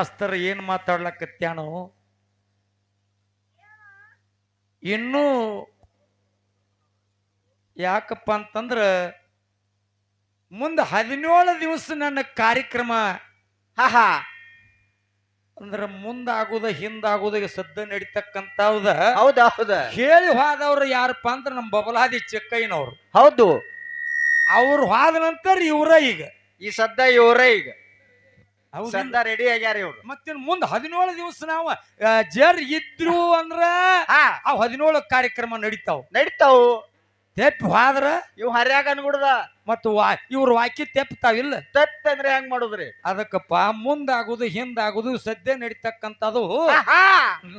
Master ಏನ್ ಮಾತಾಡ್ಲಕತ್ಯಾನು ಇನ್ನೂ ಯಾಕಪ್ಪ ಅಂತಂದ್ರ ಮುಂದೆ ಹದಿನೇಳು ದಿವಸ ನನ್ನ ಕಾರ್ಯಕ್ರಮ ಹಾ ಹಾ ಅಂದ್ರ ಮುಂದಾಗುದ ಹಿಂದಾಗುದ ಸದ್ದ ನಡೀತಕ್ಕಂಥವ್ದ. ಹೌದಾ ಹೌದ. ಹೇಳಿ ಹೋದವ್ರು ಯಾರಪ್ಪ ಅಂದ್ರ ನಮ್ಮ ಬಬಲಾದಿ ಚೆಕ್ಕಯ್ಯನವ್ರು. ಹೌದು. ಅವ್ರು ಹೋದ ನಂತರ ಇವ್ರ ಈಗ. ಈ ಸದ್ದ ಇವರ ಈಗ. ಹೌದಿಲ್ಲ? ಸದ್ದ ರೆಡಿ ಆಗ್ಯಾರ ಇವ್ರು. ಮತ್ತಿನ್ ಮುಂದ್ ಹದಿನೇಳು ದಿವಸ ನಾವು ಆ, ಜರ್ ಇದ್ರು ಅಂದ್ರ ಹಾ. ಆ ಹದಿನೇಳು ಕಾರ್ಯಕ್ರಮ ನಡೀತಾವ. ನಡೀತಾವು. ತೆಪ್ಪಿ ಹೋದ್ರ ಇವ್ ಹರ್ಯಾಗ ಅನ್ಗುಡ್ದ. ಮತ್ತು ವಾ ಇವ್ರು ವಾಕ್ಯ ತೆಪ್ತಾವಿಲ್ಲ ತತ್ ಅಂದ್ರೆ ಹೆಂಗ್ ಮಾಡುದ್ರಿ? ಅದಕ್ಕಪ್ಪ ಮುಂದಾಗುದು ಹಿಂದಾಗುದು ಸದ್ಯ ನಡೀತಕ್ಕಂಥದ್ದು. ಹಾ.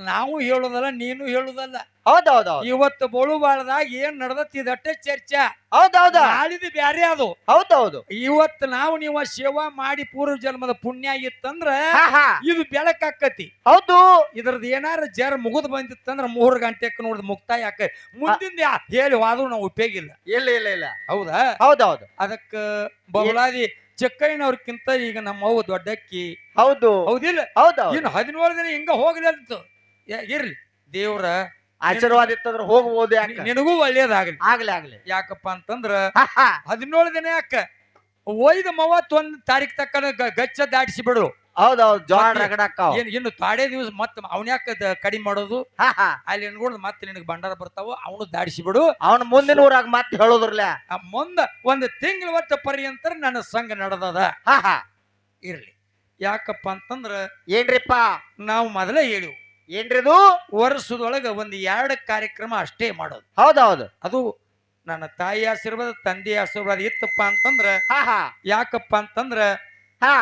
ನಾವು ಹೇಳುದಲ್ಲ ನೀನು ಹೇಳುದಲ್ಲ. ಹೌದೌದು. ಇವತ್ತು ಬಳುಬಾಳದಾಗ ಏನ್ ನಡೆದತ್ತಿ ಇದಟ್ಟೆ ಚರ್ಚೆ. ಹೌದೌದ. ನಾಳಿದು ಬ್ಯಾರೆ ಅದು. ಹೌದೌದು. ಇವತ್ತು ನಾವು ನೀವು ಸೇವಾ ಮಾಡಿ ಪೂರ್ವ ಜನ್ಮದ ಪುಣ್ಯ ಆಗಿತ್ತಂದ್ರ ಇದು ಬೆಳಕಾಕತಿ ಹೌದು. ಇದ್ರದ್ದು ಏನಾರ ಜರ ಮುಗಿದು ಬಂದಿತ್ತಂದ್ರ ಮೂರು ಗಂಟೆಕ್ ನೋಡಿದ್ ಮುಕ್ತಾಯ ಆಕ ಮುಂದಿಂದ ಹೇಳಿ ಅದು ನಾವು ಉಪಯೋಗ ಇಲ್ಲ. ಇಲ್ಲ ಇಲ್ಲ ಇಲ್ಲ. ಹೌದಾ? ಹೌದೌದು. ಅದಕ್ಕ ಬಹುಳಾದಿ ಚಕ್ಕಯ್ಯನವ್ರಕ್ಕಿಂತ ಈಗ ನಮ್ಮ ಅವ್ವ ದೊಡ್ಡಕ್ಕಿ ಹೌದು. ಹೌದಿಲ್ಲ? ಹೌದೌದು. ಇನ್ನು ಹದಿನೇಳು ದಿನ ಹಿಂಗ ಹೋಗ್ಲಿ ಅಂತ ಯಾ- ಇರ್ಲಿ. ದೇವ್ರ ಆಶೀರ್ವಾದ ಇತ್ತಂದ್ರೆ ಹೋಗ್ಬೋದು ಯಾಕ? ನಿನಗೂ ಒಳ್ಳೇದಾಗ್ಲಿ. ಆಗ್ಲಿ ಆಗ್ಲಿ. ಯಾಕಪ್ಪ ಅಂತಂದ್ರ. ಹದಿನೇಳು ದಿನ ಯಾಕ? ಒಯ್ದ ಮೂವತ್ತೊಂದ್ ತಾರೀಕ್ ತಕ್ಕ ಗಚ್ಚ ದಾಟಿಸಿ ಬಿಡು. ಹೌದೌದು ಜೋಳ ರಗಡಕ್ಕಾವ್ ಏನ್ ಇನ್ನು ತಾಡೇ ದಿವಸ ಮತ್ತ ಅವನ್ಯಾಕ ಕಡಿಮೆ ಮಾಡೋದು? ಅಲ್ಲಿ ಅನ್ಕೊಂಡು ಮತ್ತೆ ನಿನಗೆ ಬಂಡಾರ ಬರ್ತಾವ ಅವನು ದಾಡಿಸಿ ಬಿಡು. ಅವನ್ ಮುಂದಿನ ಊರಾಗ ಮತ್ತೆ ಹೇಳೋದ್ರಲ್ಲ? ಮುಂದ ಒಂದು ತಿಂಗಳ ವರ್ಷ ಪರ್ಯಂತರ ನನ್ನ ಸಂಘ ನಡೆದದ. ಇರ್ಲಿ. ಯಾಕಪ್ಪ ಅಂತಂದ್ರ ಏನ್ರಿಪ್ಪ? ನಾವು ಮೊದಲೇ ಹೇಳಿವು. ಏನ್ರಿದು? ವರ್ಷದೊಳಗ ಒಂದು ಎರಡು ಕಾರ್ಯಕ್ರಮ ಅಷ್ಟೇ ಮಾಡೋದು. ಹೌದೌದು. ಅದು ನನ್ನ ತಾಯಿ ಆಶೀರ್ವಾದ ತಂದೆ ಆಶೀರ್ವಾದ ಇತ್ತಪ್ಪ ಅಂತಂದ್ರ ಹಾ ಹಾ. ಯಾಕಪ್ಪ ಅಂತಂದ್ರ ಹಾ.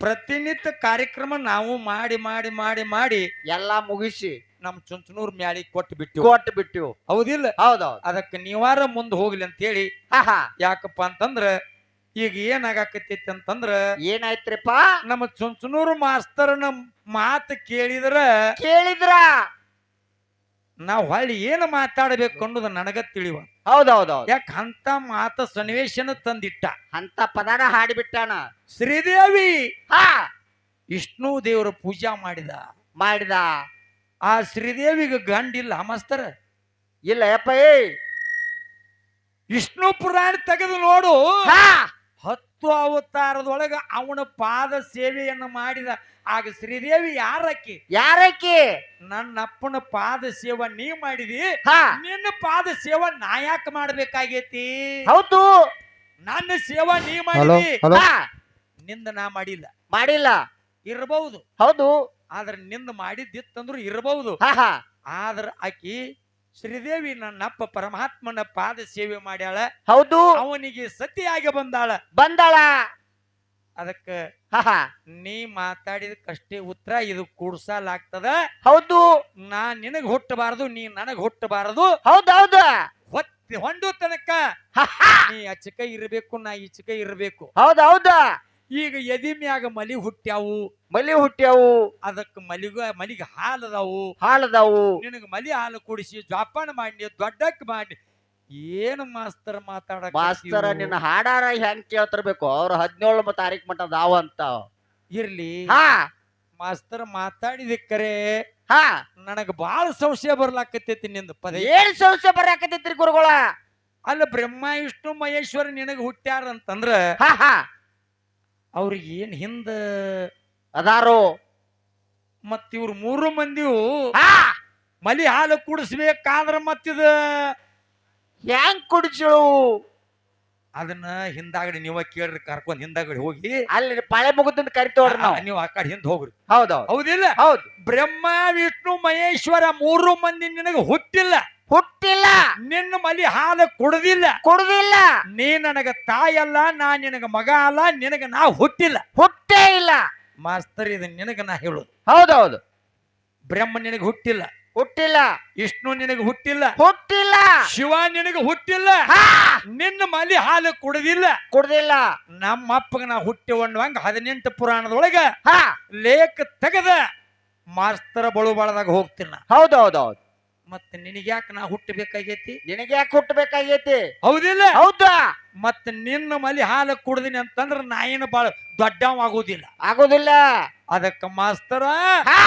ಪ್ರತಿನಿತ್ಯ ಕಾರ್ಯಕ್ರಮ ನಾವು ಮಾಡಿ ಮಾಡಿ ಮಾಡಿ ಮಾಡಿ ಎಲ್ಲಾ ಮುಗಿಸಿ ನಮ್ ಚುಂಚನೂರ್ ಮ್ಯಾಳಿ ಕೊಟ್ಟು ಬಿಟ್ಟು ಕೊಟ್ಟು ಬಿಟ್ಟು ಹೌದಿಲ್ಲ? ಹೌದೌದು. ಅದಕ್ಕೆ ನೀವಾರ ಮುಂದೆ ಹೋಗ್ಲಿ ಅಂತ ಹೇಳಿ ಹಾ ಹಾ. ಯಾಕಪ್ಪ ಅಂತಂದ್ರ ಈಗ ಏನಾಗಕತ್ತೈತಿ ಅಂತಂದ್ರ ಏನಾಯ್ತ್ರಿಪ್ಪ? ನಮ್ಮ ಚುಂಚನೂರು ಮಾಸ್ತರ್ನ ಮಾತು ಕೇಳಿದ್ರ ಕೇಳಿದ್ರ? ನಾವ್ ಹೊಳ್ಳಿ ಏನು ಮಾತಾಡಬೇಕು ಅನ್ನೋದು ನನಗ ತಿಳಿವ. ಹೌದೌದೌದು. ಯಾಕ ಅಂತ ಮಾತ ಸನ್ನಿವೇಶನ ತಂದಿಟ್ಟ. ಅಂತ ಪದಾನ ಹಾಡಿಬಿಟ್ಟಾನ. ಶ್ರೀದೇವಿ ಹಾ. ವಿಷ್ಣು ದೇವರ ಪೂಜಾ ಮಾಡಿದ. ಮಾಡಿದ. ಆ ಶ್ರೀದೇವಿಗೆ ಗಂಡಿಲ್ಲ ಮಾಸ್ತರ? ಇಲ್ಲ ಯಪ್ಪ ಏ ವಿಷ್ಣು ಪುರಾಣ ತೆಗೆದು ನೋಡು. ಹಾ. ಹತ್ತು ಅವತಾರದೊಳಗ ಅವನ ಪಾದ ಸೇವೆಯನ್ನು ಮಾಡಿದ ಆಗ ಶ್ರೀದೇವಿ ಯಾರಕ್ಕಿ? ನನ್ನ ಅಪ್ಪನ ಪಾದ ಸೇವ ನೀ ಮಾಡಿದಿ ಹಾ. ನಿನ್ನ ಪಾದ ಸೇವ ನಾ ಯಾಕೆ ಮಾಡ್ಬೇಕಾಗೈತಿ? ಹೌದು. ನನ್ನ ಸೇವಾ ನೀ ಮಾಡಿದಿ. ಹಾ. ನಿಂದ ನಾ ಮಾಡಿಲ್ಲ. ಮಾಡಿಲ್ಲ. ಇರಬಹುದು ಹೌದು. ಆದ್ರೆ ನಿಂದ ಮಾಡಿದ್ದಿತ್ತಂದ್ರು ಇರಬಹುದು ಆದ್ರ ಆಕಿ ಶ್ರೀದೇವಿ ನನ್ನಪ್ಪ ಪರಮಾತ್ಮನ ಪಾದ ಸೇವೆ ಮಾಡ್ಯಾಳ. ಹೌದು. ಅವನಿಗೆ ಸತಿಯಾಗಿ ಬಂದಾಳ. ಬಂದಾಳ. ಅದಕ್ಕ ಹಾ ಮಾತಾಡಿದ ನೀ ಮಾತಾಡಿದಕ್ಕಷ್ಟೇ ಉತ್ತರ ಇದು ಕೂಡ್ಸಲಾಗ್ತದ. ಹೌದು. ನಾ ನಿನಗ್ ಹುಟ್ಟಬಾರದು ನೀ ನನಗ್ ಹುಟ್ಟಬಾರದು. ಹೌದೌದ. ಹೊತ್ತಿ ಹೊಂಡು ತನಕ ನೀ ಆಚಕ ಇರಬೇಕು ನಾ ಈಚಕ ಇರಬೇಕು. ಹೌದೌದ. ಈಗ ಎದಿ ಮ್ಯಾಗ ಮಲಿ ಹುಟ್ಟ್ಯಾವು. ಮಲಿ ಹುಟ್ಟ್ಯಾವು. ಅದಕ್ಕೆ ಮಲಿಗ ಮಲಿಗೆ ಹಾಲದಾವು ಹಾಲದಾವು ನಿನಗೆ ಮಲಿ ಹಾಲು ಕುಡಿಸಿ ಜೋಪಾನ ಮಾಡಿ ದೊಡ್ಡಕ್ ಮಾಡಿ. ಏನು ಮಾಸ್ತರ್ ಮಾತಾಡ ಮಾಸ್ತರ ನಿನ್ನ ಹಾಡಾರ ಹೆಂಗ್ ಕೇಳ್ತಿರ್ಬೇಕು? ಅವ್ರ ಹದಿನೇಳು ತಾರೀಕ್ ಮಟ್ಟ ಅದಾವ ಅಂತ. ಇರ್ಲಿ. ಹಾ. ಮಾಸ್ತರ್ ಮಾತಾಡಿದಕ್ಕರೆ ಹಾ. ನನಗ ಬಾಳ ಸಂಶಯ ಬರ್ಲಾಕತ್ತೈತಿ ನಿಂದ ಪದ. ಏನ್ ಸಂಶಯ ಬರಾಕತೈತ್ರಿ ಗುರುಗಳ? ಅಲ್ಲ ಬ್ರಹ್ಮ ವಿಷ್ಣು ಮಹೇಶ್ವರ ನಿನಗ ಹುಟ್ಟ್ಯಾರ ಅಂತಂದ್ರ ಹಾ ಹಾ. ಅವ್ರಿಗೆ ಏನ್ ಹಿಂದ ಅದಾರೋ? ಮತ್ ಇವ್ರು ಮೂರು ಮಂದಿವು ಹಾ! ಮಲಿ ಹಾಲು ಕುಡಿಸ್ಬೇಕಾದ್ರ ಮತ್ತಿದ ಹೆಂಗ್ ಕುಡಿಸಳು ಅದನ್ನ ಹಿಂದಾಗಡೆ ನೀವ ಕೇಳ್ರಿ ಕರ್ಕೊಂಡ್ ಹಿಂದಾಗಡೆ ಹೋಗಿ. ಅಲ್ಲಿ ಪಾಳೆ ಮುಗದಿಂದ ಕರಿತೋಡ್ರಿ ನಾವು. ನೀವು ಆ ಕಡೆ ಹಿಂದ್ ಹೋಗ್ರಿ. ಹೌದೌದು. ಹೌದಿಲ್ಲ? ಹೌದು. ಬ್ರಹ್ಮ ವಿಷ್ಣು ಮಹೇಶ್ವರ ಮೂರು ಮಂದಿ ನಿನಗ ಹುಟ್ಟಿಲ್ಲ. ಹುಟ್ಟಿಲ್ಲ. ನಿನ್ನ ಮಲಿ ಹಾಲು ಕುಡ್ದಿಲ್ಲ. ಕೊಡುದಿಲ್ಲ. ನೀ ನನಗ ತಾಯಲ್ಲ ನಾ ನಿನಗ ಮಗ ಅಲ್ಲ ನಿನಗ ನಾ ಹುಟ್ಟಿಲ್ಲ. ಹುಟ್ಟೇ ಇಲ್ಲ. ಮಾಸ್ತರ್ ಇದು ನಿನಗ ನಾ ಹೇಳುದು. ಹೌದೌದು. ಬ್ರಹ್ಮ ನಿನಗ ಹುಟ್ಟಿಲ್ಲ. ಹುಟ್ಟಿಲ್ಲ. ವಿಷ್ಣು ನಿನಗ ಹುಟ್ಟಿಲ್ಲ. ಹುಟ್ಟಿಲ್ಲ. ಶಿವ ನಿನಗ ಹುಟ್ಟಿಲ್ಲ. ಹಾ. ನಿನ್ನ ಮಲಿ ಹಾಲು ಕುಡ್ದಿಲ್ಲ. ಕೊಡುದಿಲ್ಲ. ನಮ್ಮ ಅಪ್ಪಗ ನಾ ಹುಟ್ಟಿ ಹಂಗ ಹದಿನೆಂಟು ಪುರಾಣದೊಳಗ ಹಾ. ಲೇಖ ತೆಗೆದ ಮಾಸ್ತರ ಬಳುಬಾಳದಾಗ ಹೋಗ್ತೀನಿ ನಾ. ಹೌದೌದೌದು. ಮತ್ತೆ ನಿನಗ್ಯಾಕ ನಾ ಹುಟ್ಟಬೇಕಾಗೈತಿ? ನಿನಗೆ ಯಾಕೆ ಹುಟ್ಟಬೇಕಾಗೈತಿ? ಹೌದಿಲ್ಲ? ಹೌದಾ? ಮತ್ತೆ ನಿನ್ನ ಮಲಿ ಹಾಲು ಕುಡ್ದಿನಿ ಅಂತಂದ್ರ ನಾ ಏನು ಬಾಳ ದೊಡ್ಡವ ಆಗೋದಿಲ್ಲ. ಆಗೋದಿಲ್ಲ ಅದಕ್ಕ ಮಾಸ್ತರ ಹಾ!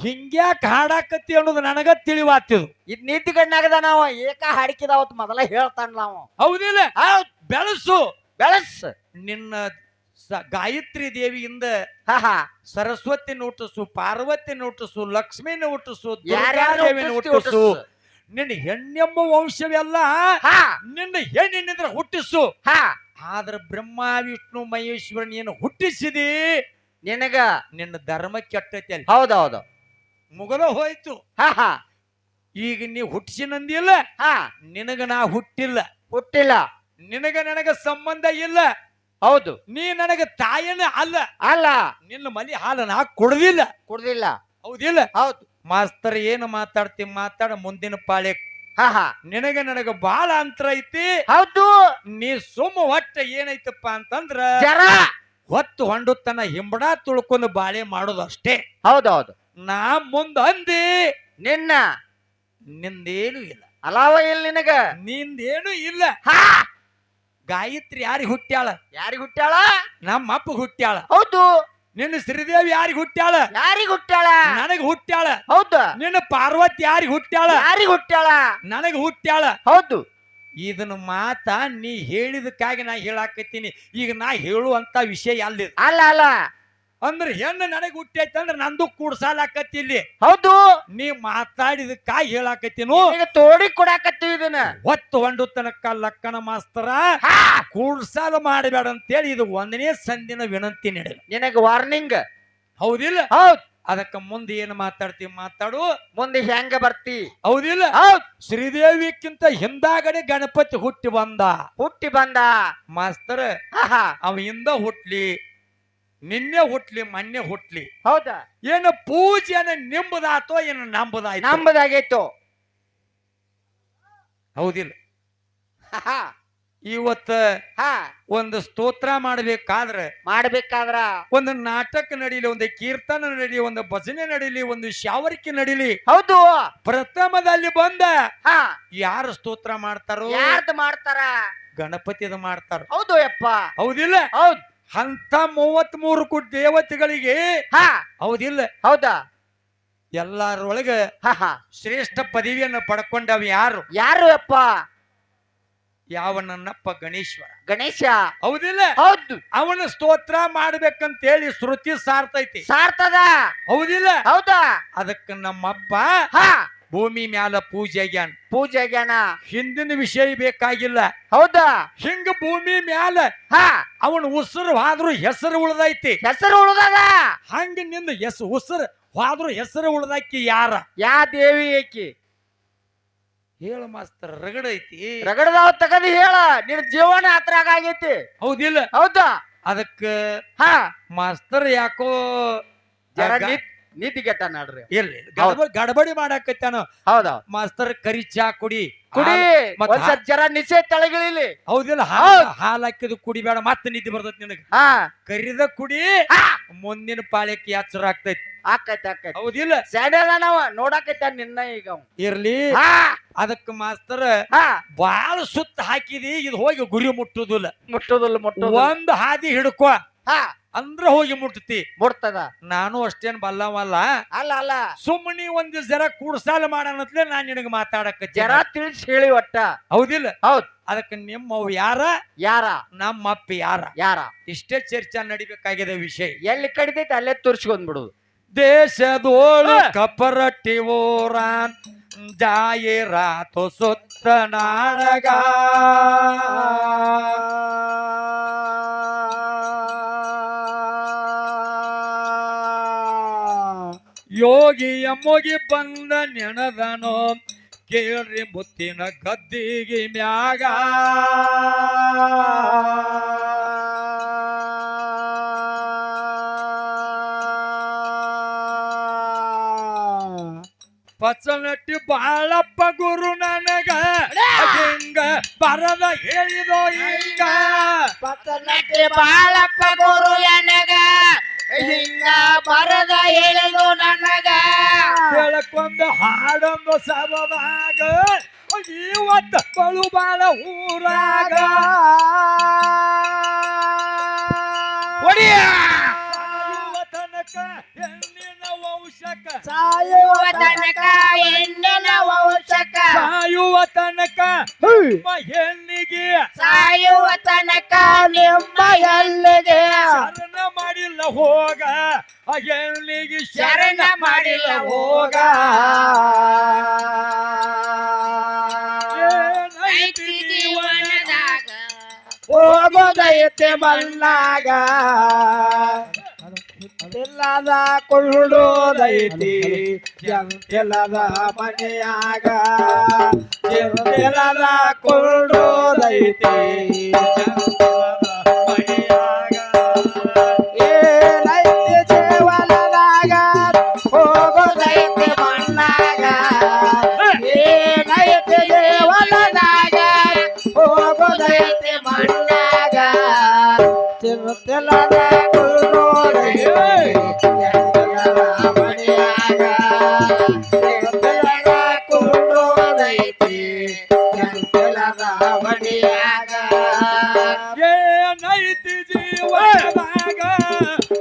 ಹಿಂಗ್ಯಾಕ್ ಹಾಡಾಕತ್ತಿ ಅನ್ನೋದು ನನಗ ತಿಳಿವಾತಿದು. ಇದ್ ನೀತಿ ಕಣ್ಣಾಗದ ನಾವು ಏಕ ಹಾಡಿಕಿದಾವತ್ ಮೊದಲ ಹೇಳ್ತಾನ ನಾವು ಹೌದಿಲ್ಲ? ಹೌದ್. ಬೆಳಸು. ಬೆಳಸ್. ನಿನ್ನ ಸ- ಗಾಯತ್ರಿ ದೇವಿಯಿಂದ ಸರಸ್ವತಿ ಹುಟ್ಟಿಸು ಪಾರ್ವತಿ ಹುಟ್ಟಿಸು ಲಕ್ಷ್ಮೀ ಹುಟ್ಟಿಸು ಯಾರ್ಯಾರು ದುರ್ಗಾದೇವಿನ ಹುಟ್ಟಿಸ್ತಿ ಹುಟ್ಟಿಸು ಹುಟ್ಟಿಸು. ನಿನ್ನ ಹೆಣ್ಣೆಂಬ ವಂಶವೆಲ್ಲ ಹಾ. ನಿನ್ನ ಹೆಣ್ಣಿನಿಂದ ಹುಟ್ಟಿಸು. ಹಾ. ಆದ್ರ ಬ್ರಹ್ಮ ವಿಷ್ಣು ಮಹೇಶ್ವರ ನೀನು ಹುಟ್ಟಿಸಿದಿ? ನಿನಗ ನಿನ್ನ ಧರ್ಮ ಕೆಟ್ಟೈತಿ ಅಲ್ಲಿ. ಹೌದೌದು. ಮುಗಲ ಹೋಯ್ತು. ಹಾ ಹಾ. ಈಗ ನೀ ಹುಟ್ಟಿಸಿನಂದಿಲ್ಲ? ಹಾ. ನಿನಗ ನಾ ಹುಟ್ಟಿಲ್ಲ. ಹುಟ್ಟಿಲ್ಲ. ನಿನಗ ನನಗ ಸಂಬಂಧ ಇಲ್ಲ. ಹೌದು. ನೀ ನನಗೆ ತಾಯಿನ ಅಲ್ಲ. ಅಲ್ಲ. ನಿನ್ನ ಮಲಿ ಹಾಲನ್ನ ನಾ ಕೊಡದಿಲ್ಲ. ಕುಡ್ದಿಲ್ಲ. ಹೌದಿಲ್ಲ? ಹೌದು. ಮಾಸ್ತರ್ ಏನು ಮಾತಾಡ್ತಿ ಮಾತಾಡ ಮುಂದಿನ ಪಾಳೆ. ಹಾ ಹಾ. ನಿನಗ ನನಗೆ ಬಾಳ ಅಂತರ ಐತಿ. ಹೌದು. ನೀ ಸುಮ್ಮ ಒಟ್ಟ ಏನೈತಪ್ಪ ಅಂತಂದ್ರ ಜರ. ಹೊತ್ತು ಹೊಂಡುತ್ತನ ಹಿಂಬಡ ತುಳ್ಕೊಂಡು ಬಾಳೆ ಮಾಡೋದು ಅಷ್ಟೇ. ಹೌದೌದು. ನಾ ಮುಂದ ಅಂದಿ. ನಿನ್ನ. ನಿಂದೇನು ಇಲ್ಲ. ಅಲಾವ ಇಲ್ಲ ನಿನಗ. ನಿಂದೇನು ಇಲ್ಲ. ಹಾ. ಗಾಯತ್ರಿ ಯಾರಿಗೆ ಹುಟ್ಟ್ಯಾಳ? ಯಾರಿಗೆ ಹುಟ್ಟ್ಯಾಳ? ನಮ್ಮ ಅಪ್ಪ ಹುಟ್ಟ್ಯಾಳ. ಹೌದು. ನಿನ್ನ ಶ್ರೀದೇವಿ ಯಾರಿಗೆ ಹುಟ್ಟ್ಯಾಳ? ಯಾರಿಗೆ ಹುಟ್ಟ್ಯಾಳ? ನನಗೆ ಹುಟ್ಟ್ಯಾಳ. ಹೌದು. ನಿನ್ನ ಪಾರ್ವತಿ ಯಾರಿಗೆ ಹುಟ್ಟ್ಯಾಳ? ಯಾರಿಗೆ ಹುಟ್ಟ್ಯಾಳ? ನನಗೆ ಹುಟ್ಟ್ಯಾಳ. ಹೌದು. ಇದನ್ನ ಮಾತ ನೀ ಹೇಳಿದಕ್ಕಾಗಿ ನಾ ಹೇಳಾಕತ್ತೀನಿ. ಈಗ ನಾ ಹೇಳುವಂತ ವಿಷಯ ಅಲ್ಲಿದೆ. ಅಲ್ಲ ಅಲ್ಲ. ಅಂದ್ರೆ ಹೆಣ್ಣು ನನಗೆ ಹುಟ್ಟೈತೆ ಅಂದ್ರೆ ನಂದು ಕೂಡ್ಸಾಲಾಕತ್ತಿ ಇಲ್ಲಿ. ಹೌದು. ನೀ ಮಾತಾಡಿದಕ್ಕಾಗಿ ಹೇಳಾಕತ್ತೀನು? ಈಗ ತೋಡಿ ಕೊಡಾಕತ್ತೀವಿ ಇದನ್ನ. ಹೊತ್ತು ಹೊಂಡು ತನಕ ಲಕ್ಕನ ಮಾಸ್ತರ ಕೂಡ್ಸಾಲ ಮಾಡಬೇಡ ಅಂತೇಳಿ ಇದು ಒಂದನೇ ಸಂದಿನ ವಿನಂತಿ ನಡೆದ. ನಿನಗೆ ವಾರ್ನಿಂಗ್ ಹೌದಿಲ್ಲ? ಹೌದ್. ಅದಕ್ಕ ಮುಂದೆ ಏನು ಮಾತಾಡ್ತೀವಿ ಮಾತಾಡು. ಮುಂದೆ ಹೆಂಗ ಬರ್ತಿ? ಹೌದಿಲ್ಲ? ಹೌದ್. ಶ್ರೀದೇವಿಕ್ಕಿಂತ ಹಿಂದಾಗಡೆ ಗಣಪತಿ ಹುಟ್ಟಿ ಬಂದ. ಹುಟ್ಟಿ ಬಂದ. ಮಾಸ್ತರ ಅವ ಹಿಂದ ಹುಟ್ಲಿ. ನಿನ್ನೆ ಹುಟ್ಲಿ ಮೊನ್ನೆ ಹುಟ್ಲಿ. ಹೌದಾ? ಏನು ಪೂಜೆನ ನಿಂಬುದಾತೋ ಏನು ನಂಬುದಾಯ್ತು? ನಂಬದಾಗೈತು. ಹೌದಿಲ್ಲ. ಇವತ್ತ ಹಾ. ಒಂದು ಸ್ತೋತ್ರ ಮಾಡ್ಬೇಕಾದ್ರೆ ಮಾಡ್ಬೇಕಾದ್ರ? ಒಂದು ನಾಟಕ ನಡೀಲಿ ಒಂದು ಕೀರ್ತನ ನಡೀಲಿ ಒಂದು ಭಜನೆ ನಡೀಲಿ ಒಂದು ಶಾವರಿಕೆ ನಡೀಲಿ. ಹೌದು. ಪ್ರಥಮದಲ್ಲಿ ಬಂದ ಹಾ. ಯಾರು ಸ್ತೋತ್ರ ಮಾಡ್ತಾರೋ? ಯಾರ್ದು ಮಾಡ್ತಾರ? ಗಣಪತಿದ ಮಾಡ್ತಾರ. ಹೌದು ಯಪ್ಪ ಹೌದಿಲ್ಲ? ಹೌದ್. ಅಂತ ಮೂವತ್ ಮೂರು ಕೋಟಿ ದೇವತೆಗಳಿಗೆ ಹಾ. ಹೌದಿಲ್ಲ. ಹೌದಾ? ಎಲ್ಲಾರೊಳಗ ಹಾ ಹಾ. ಶ್ರೇಷ್ಠ ಪದವಿಯನ್ನು ಪಡ್ಕೊಂಡವ ಯಾರು? ಯಾರು ಅಪ್ಪ? ಯಾವ ನನ್ನಪ್ಪ ಗಣೇಶ್ವರ. ಗಣೇಶ. ಹೌದಿಲ್ಲ. ಹೌದು. ಅವನ ಸ್ತೋತ್ರ ಮಾಡ್ಬೇಕಂತ ಹೇಳಿ ಶ್ರುತಿ ಸಾರ್ತೈತಿ. ಸಾರ್ತದ? ಹೌದಿಲ್ಲ. ಹೌದಾ? ಅದಕ್ಕ ನಮ್ಮಪ್ಪ ಹಾ. ಭೂಮಿ ಮ್ಯಾಲ ಪೂಜೆ ಆಗ್ಯಾನ. ಪೂಜೆ ಆಗ್ಯಾನ. ಹಿಂದಿನ ವಿಷಯ ಬೇಕಾಗಿಲ್ಲ. ಹೌದಾ? ಹಿಂಗ ಭೂಮಿ ಮ್ಯಾಲ ಹಾ. ಅವನ ಉಸಿರು ಆದ್ರೂ ಹೆಸರು ಉಳ್ದೈತಿ. ಹೆಸರು ಉಳ್ದದ? ಹಂಗ ನಿಂದ ಹೆಸರು ಉಸಿರು ಹಾದ್ರು ಹೆಸರು ಉಳ್ದಾಕಿ ಯಾರ? ಯಾ ದೇವಿ ಏಕಿ? ಹೇಳ ಮಾಸ್ತರ್ ರಗಡೈತಿ ರಗಡದಾವ್ ತಗದು ಹೇಳ ನಿನ್ ಜೀವನ ಹತ್ರಾಗ ಆಗೈತಿ ಹೌದಿಲ್ಲ. ಹೌದಾ? ಅದಕ್ಕ ಹಾ. ಮಾಸ್ತರ್ ಯಾಕೋ ಜರ ನಿತ್ ನಿತಿಗೆಟ್ಟ ನಡ್ರಿ. ಇರ್ಲಿ. ಗಡಬ- ಗಡಬಡಿ ಮಾಡಾಕತ್ತಾನ. ಹೌದಾ. ಮಾಸ್ತರ್ ಕರಿ ಚಾ ಕುಡಿ. ಕುಡಿ. ಹಾಲ್- ಮತ್ತ್ ಒಂದ್ ಸ್ವಲ್ಪ ಜರ ನಿಶೆ ತಳಗಿಳಿಲಿ. ಹೌದಿಲ್ಲ ಹಾಲ್ ಹೌದ್. ಹಾಲ್ ಹಾಕಿದ್ ಕುಡಿಬೇಡ ಮತ್ತೆ ನಿದ್ದೆ ಬರ್ತೈತಿ ನಿನಗ. ಹಾ. ಕರಿದ ಕುಡಿ. ಹಾ. ಮುಂದಿನ ಪಾಳ್ಯಕ್ಕೆ ಎಚ್ಚರ ಆಗ್ತೈತಿ. ಆಕೈತಿ ಆಕೈತಿ ಹೌದಿಲ್ಲ. ಸ್ಯಾಡದ ನಾವ ನೋಡಾಕೈತ ನಿನ್ನ ಈಗ ಅವ. ಇರ್ಲಿ. ಹಾ. ಅದಕ್ಕ ಮಾಸ್ತರ್ ಹಾ. ಬಾಳ ಸುತ್ತ ಹಾಕಿದಿ ಇದು ಹೋಗಿ ಗುರಿ ಮುಟ್ಟುದಿಲ್ಲ. ಮುಟ್ಟುದಿಲ್ಲ ಮುಟ್ಟುದಿಲ್ಲ. ಒಂದ್ ಹಾದಿ ಹಿಡ್ಕೊ. ಹಾ. ಅಂದ್ರ ಹೋಗಿ ಮುಟ್ತಿ. ಮುಟ್ತದ. ನಾನು ಅಷ್ಟೇನ್ ಬಲ್ಲವಲ್ಲ. ಅಲ್ಲ ಅಲ್ಲ. ಸುಮ್ಮನಿ ಒಂದ್ ಜರ ಕೂಡ್ಸಾಲ ಮಾಡನತ್ಲೆ ನಾನ್ ನಿನಗ ಮಾತಾಡಕ ಜರ ತಿಳಿಸಿ ಹೇಳಿ ಒಟ್ಟ. ಹೌದಿಲ್ಲ? ಹೌದ್. ಅದಕ್ಕೆ ನಿಮ್ಮವ್ ಯಾರ? ಯಾರ? ನಮ್ಮ ಅಪ್ಪ ಯಾರ? ಯಾರ? ಇಷ್ಟೇ ಚರ್ಚೆ ನಡಿಬೇಕಾಗಿದೆ ವಿಷಯ. ಎಲ್ಲಿ ಕಡಿತೈತಿ ಅಲ್ಲೇ ತೋರ್ಸ್ಕೊಂಡ್ ಬಿಡುದು. ದೇಶದೋಳು ಕಪರಟ್ಟಿ ಓರಾನ್ ಜಾಯಿರಾತು ಸುತ್ತ ನಾಡಗ ಯೋಗಿಯ ಮುಗಿ ಬಂದ ನೆಣದನೋ. ಕೇಳ್ರಿ ಮುತ್ತಿನ ಕದ್ದಿಗೆ ಮ್ಯಾಗ. ಪಚನಟ್ಟಿ ಬಾಳಪ್ಪ ಗುರು ನನಗ. ಹಿಂಗ ಬರದ ಹೇಳಿದೋ ಹಿಂಗ. ಪಚ್ಚನಟ್ಟಿ ಬಾಳಪ್ಪ ಗುರು ಎನಗ. ಹಿಂಗ ಬರದ ಹೇಳಿದು ನನಗ? ಬೆಳಕೊಂದು ಹಾಡೊಂದು ಸಭದಾಗ ಇವತ್ತ ಬಳು ಬಾಳ ಊರಾಗ. ಹೋಗೋದೈತೆ ಮಣ್ಣಾಗ ಇಲ್ಲದ ಕೊಳ್ಳೋದೈತಿ ಜಂತಿಲ್ಲದ ಮನೆಯಾಗ. ಜಂತಿಲ್ಲದ ಕೊಳ್ಳೋದೈತಿ ಜಂತಿಲ್ಲದ ಮನೆಯಾಗ ಏನೈತಿ ಜೀವನದಾಗ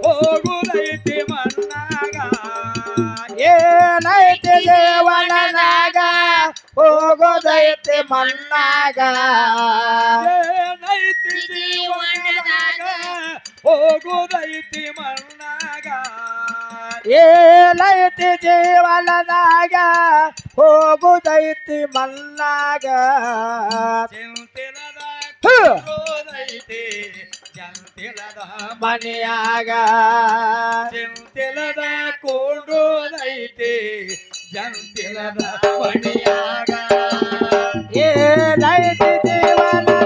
ಹೋಗುದೈತಿ ಮಣ್ಣಾಗ ಏನೈತಿ ಜೀವನದಾಗ ಹೋಗೋದೈತಿ ಮಣ್ಣಾಗ ಏನೈತಿ ಜೀವನದಾಗ ಹೋಗುದೈತಿ ಮಣ್ಣಾಗ ಏನೈತಿ ಜೀವನದಾಗ ಹೋಗುದೈತಿ ಚಂತಿಲದ ಮನೆಯಾಗ. ಚಿಂತಿಲದ ಕೊಂಡೋದೈತಿ ಜಂತಿಲದ ಮನೆಯಾಗ. ಏನೈತಿ ಜೀವನದಾಗ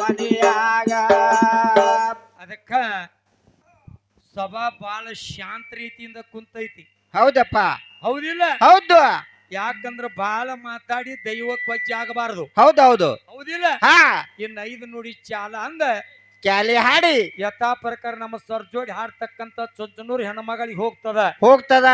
ಮನೆಯಾಗ ಅದಕ್ಕ ಸಭಾ ಬಾಳ ಶಾಂತ ರೀತಿಯಿಂದ ಕುಂತೈತಿ. ಹೌದಪ್ಪ. ಹೌದಿಲ್ಲ? ಹೌದು. ಯಾಕಂದ್ರ ಬಾಳ ಮಾತಾಡಿ ದೈವ ಕ್ವಜ್ಜ ಆಗಬಾರದು. ಹೌದೌದು. ಹೌದಿಲ್ಲ? ಹಾ. ಇನ್ ಐದು ನುಡಿ ಚಾಲ ಅಂದ ಕ್ಯಾಲಿ ಹಾಡಿ. ಯಥಾ ಪ್ರಕಾರ ನಮ್ಮ ಸರ್ಜೋಡಿ ಹಾಡ್ತಕ್ಕಂತ ಹೆಣ್ಣು ಹೆಣ್ಮಗಳಿಗೆ ಹೋಗ್ತದ. ಹೋಗ್ತದ.